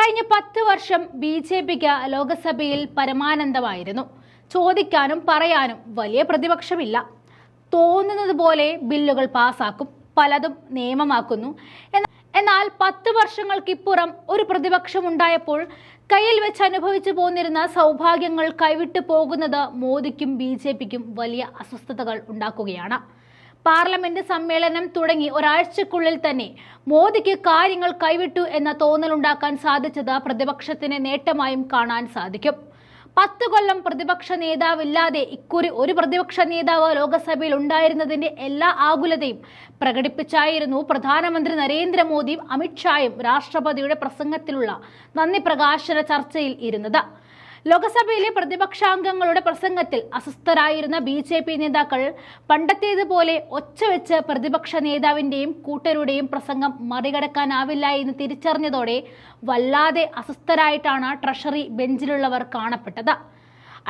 കഴിഞ്ഞ പത്ത് വർഷം ബി ജെ പിക്ക് ലോകസഭയിൽ പരമാനന്ദമായിരുന്നു. ചോദിക്കാനും പറയാനും വലിയ പ്രതിപക്ഷമില്ല. തോന്നുന്നത് പോലെ ബില്ലുകൾ പാസാക്കും പലതും നിയമമാക്കുന്നു. എന്നാൽ പത്ത് വർഷങ്ങൾക്കിപ്പുറം ഒരു പ്രതിപക്ഷം ഉണ്ടായപ്പോൾ കയ്യിൽ വെച്ച് അനുഭവിച്ചു പോന്നിരുന്ന സൗഭാഗ്യങ്ങൾ കൈവിട്ടു പോകുന്നത് മോദിക്കും ബി വലിയ അസ്വസ്ഥതകൾ ഉണ്ടാക്കുകയാണ്. പാർലമെന്റ് സമ്മേളനം തുടങ്ങി ഒരാഴ്ചക്കുള്ളിൽ തന്നെ മോദിക്ക് കാര്യങ്ങൾ കൈവിട്ടു എന്ന തോന്നലുണ്ടാക്കാൻ സാധിച്ചത് പ്രതിപക്ഷത്തിന് നേട്ടമായും കാണാൻ സാധിക്കും. പത്ത് കൊല്ലം പ്രതിപക്ഷ നേതാവില്ലാതെ ഇക്കുറി ഒരു പ്രതിപക്ഷ നേതാവ് ലോകസഭയിൽ ഉണ്ടായിരുന്നതിന്റെ എല്ലാ ആകുലതയും പ്രകടിപ്പിച്ചായിരുന്നു പ്രധാനമന്ത്രി നരേന്ദ്രമോദിയും അമിത്ഷായും രാഷ്ട്രപതിയുടെ പ്രസംഗത്തിലുള്ള നന്ദി പ്രകാശന ചർച്ചയിൽ ഇരുന്നത്. ലോക്സഭയിലെ പ്രതിപക്ഷാംഗങ്ങളുടെ പ്രസംഗത്തിൽ അസ്വസ്ഥരായിരുന്ന ബി ജെ പി നേതാക്കൾ പണ്ടത്തേതുപോലെ ഒച്ചവെച്ച് പ്രതിപക്ഷ നേതാവിന്റെയും കൂട്ടരുടെയും പ്രസംഗം മറികടക്കാനാവില്ല എന്ന് തിരിച്ചറിഞ്ഞതോടെ വല്ലാതെ അസ്വസ്ഥരായിട്ടാണ് ട്രഷറി ബെഞ്ചിലുള്ളവർ കാണപ്പെട്ടത്.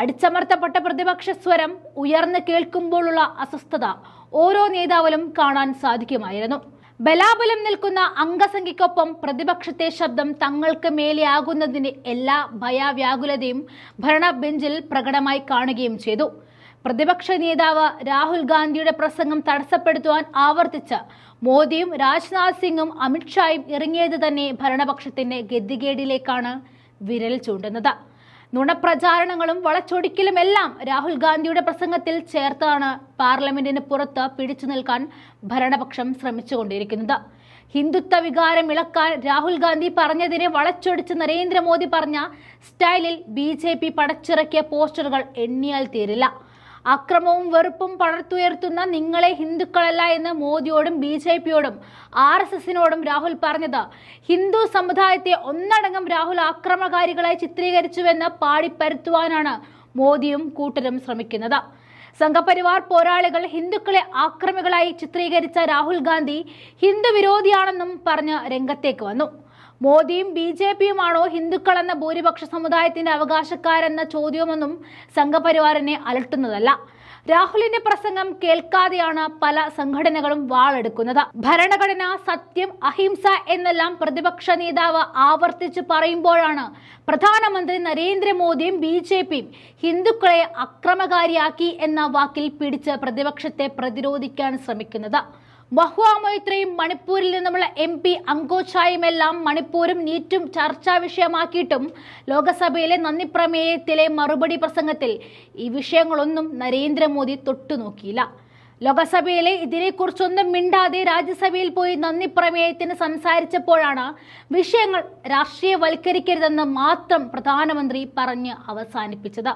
അടിച്ചമർത്തപ്പെട്ട പ്രതിപക്ഷ സ്വരം ഉയർന്നു കേൾക്കുമ്പോഴുള്ള അസ്വസ്ഥത ഓരോ നേതാവിലും കാണാൻ സാധിക്കുമായിരുന്നു. ബലാബലം നിൽക്കുന്ന അംഗസംഖ്യക്കൊപ്പം പ്രതിപക്ഷത്തെ ശബ്ദം തങ്ങൾക്ക് മേലെയാകുന്നതിന് എല്ലാ ഭയവ്യാകുലതയും ഭരണ ബെഞ്ചിൽ പ്രകടമായി കാണുകയും ചെയ്തു. പ്രതിപക്ഷ നേതാവ് രാഹുൽ ഗാന്ധിയുടെ പ്രസംഗം തടസ്സപ്പെടുത്തുവാൻ ആവർത്തിച്ച് മോദിയും രാജ്നാഥ് സിംഗും അമിത്ഷായും ഇറങ്ങിയത് തന്നെ ഭരണപക്ഷത്തിന്റെ ഗതികേടിലേക്കാണ് വിരൽ ചൂണ്ടുന്നത്. നുണപ്രചാരണങ്ങളും വളച്ചൊടിക്കലും എല്ലാം രാഹുൽ ഗാന്ധിയുടെ പ്രസംഗത്തിൽ ചേർത്താണ് പാർലമെന്റിന് പുറത്ത് പിടിച്ചു നിൽക്കാൻ ഭരണപക്ഷം ശ്രമിച്ചുകൊണ്ടിരിക്കുന്നത്. ഹിന്ദുത്വ വികാരം ഇളക്കാൻ രാഹുൽ ഗാന്ധി പറഞ്ഞതിനെ വളച്ചൊടിച്ച് നരേന്ദ്രമോദി പറഞ്ഞ സ്റ്റൈലിൽ ബി ജെ പി പടച്ചിറക്കിയ പോസ്റ്ററുകൾ എണ്ണിയാൽ തീരില്ല. അക്രമവും വെറുപ്പും പടർത്തുയർത്തുന്ന നിങ്ങളെ ഹിന്ദുക്കളല്ല എന്ന് മോദിയോടും ബി ജെ പിയോടും ആർ എസ് എസിനോടും രാഹുൽ പറഞ്ഞത്. ഹിന്ദു സമുദായത്തെ ഒന്നടങ്കം രാഹുൽ ആക്രമണകാരികളായി ചിത്രീകരിച്ചുവെന്ന് പാടിപ്പരത്തുവാനാണ് മോദിയും കൂട്ടരും ശ്രമിക്കുന്നത്. സംഘപരിവാർ പോരാളികൾ ഹിന്ദുക്കളെ ആക്രമികളായി ചിത്രീകരിച്ച രാഹുൽ ഗാന്ധി ഹിന്ദു വിരോധിയാണെന്നും പറഞ്ഞ് രംഗത്തേക്ക് വന്നു. മോദിയും ബി ജെ പിയുമാണോ ഹിന്ദുക്കളെന്ന ഭൂരിപക്ഷ സമുദായത്തിന്റെ അവകാശക്കാരെന്ന ചോദ്യമൊന്നും സംഘപരിവാറിനെ അലട്ടുന്നതല്ല. രാഹുലിന്റെ പ്രസംഗം കേൾക്കാതെയാണ് പല സംഘടനകളും വാളെടുക്കുന്നത്. ഭരണഘടന സത്യം അഹിംസ എന്നെല്ലാം പ്രതിപക്ഷ നേതാവ് ആവർത്തിച്ച് പറയുമ്പോഴാണ് പ്രധാനമന്ത്രി നരേന്ദ്രമോദിയും ബി ജെ പിയും ഹിന്ദുക്കളെ അക്രമകാരിയാക്കി എന്ന വാക്കിൽ പിടിച്ച് പ്രതിപക്ഷത്തെ പ്രതിരോധിക്കാൻ ശ്രമിക്കുന്നത്. മഹുവ മണിപ്പൂരിൽ നിന്നുമുള്ള എം പി അങ്കോച്ചായും എല്ലാം മണിപ്പൂരും നീറ്റും ചർച്ചാ വിഷയമാക്കിയിട്ടും ലോകസഭയിലെ നന്ദി പ്രമേയത്തിലെ മറുപടി പ്രസംഗത്തിൽ ഈ വിഷയങ്ങളൊന്നും നരേന്ദ്രമോദി തൊട്ടുനോക്കിയില്ല ലോകസഭയിലെ ഇതിനെക്കുറിച്ചൊന്നും മിണ്ടാതെ രാജ്യസഭയിൽ പോയി നന്ദി പ്രമേയത്തിന് സംസാരിച്ചപ്പോഴാണ് വിഷയങ്ങൾ രാഷ്ട്രീയവൽക്കരിക്കരുതെന്ന് മാത്രം പ്രധാനമന്ത്രി പറഞ്ഞ് അവസാനിപ്പിച്ചത്.